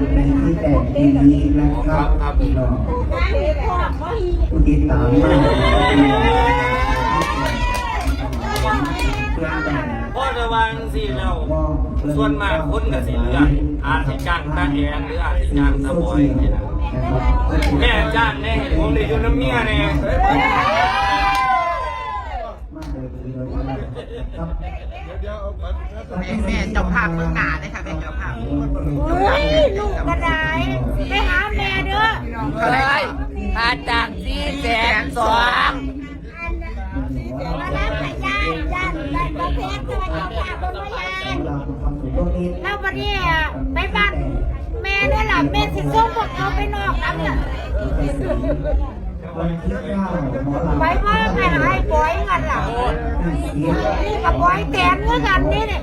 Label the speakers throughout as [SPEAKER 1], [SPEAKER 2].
[SPEAKER 1] ดีนี้นะครับพี่น้องผู้ติดตามมา
[SPEAKER 2] เพราะระวังสิเราส่วนมากคนกับสิเลือกอาจจะจ้างตาแอนหรืออาจจะจ้างตาบอยนี่นะแม่จ้างแน่ผมได้อยู่น้ำเมียแน่
[SPEAKER 3] แแม่เจ้าภาพเมืองหนาเลยค่ะแม่เจ้าภาพ
[SPEAKER 4] เฮ้ยลูกกระไดไปหาแม่เด้อ
[SPEAKER 3] เท่าไหร่ค่าจางสี่แสนสอง
[SPEAKER 4] มาแล้วไปย่างย่างได้ประเภทตัวย่างย่างบนมาย่างแล้ววันนี้ไปบ้านแม่ด้วยล่ะแม่สิส่งพวกเขาไปนอกน้ำเนี่ยไปว่าไปหาไอ้บอยกันล่ะนี่กับปอยแตนเมื่อกันนี่เนี่ย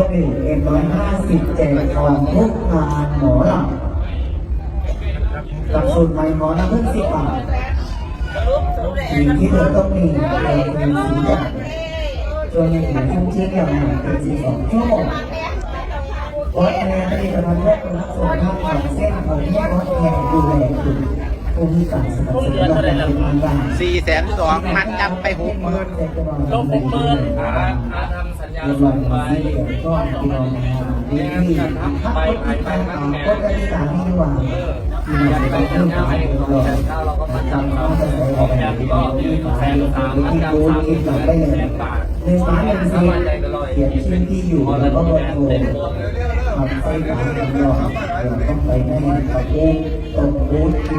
[SPEAKER 1] อมกับเพื่อนเอ็มร้อยห้าสิบแจกของทุกงานหมอลำหลักสูตรใหม่หมอลำเพิ่งสิบบาทสิ่งที่เธอต้องมีเราเป็นสีแดงจนในถึงช่วงเที่ยงอย่างหนึ่งเป็นสีสองชั่วโมงวัดแม่ผลิตภัณฑ์แรกรับส่งทางของเส้นของแม่วัดแม่ดูแลคุณผู้มีการสนับสนุนและเป็นอย่าง
[SPEAKER 3] สี่แสนสองมัดจำไปหกหมื่น
[SPEAKER 2] ลงหกหมื่นหาหาทำสัญญาส่งไปแม่จะทำไปไปไปมันแม่
[SPEAKER 1] ก็ได้สามีดีกว่า
[SPEAKER 2] เอออยากไปเที่ยวให้เราแสนเก้าเราก็มาจำเขาออกแบบก็มีแสนสามมันจำสามแสนบาท
[SPEAKER 1] ในฟ้าเป็นสีเขียนชื่อที่อยู่แล้วก็เบอร์โทรทำไส้ฟ้าของเราเราต้องไปในกระปุกตรงบูธที่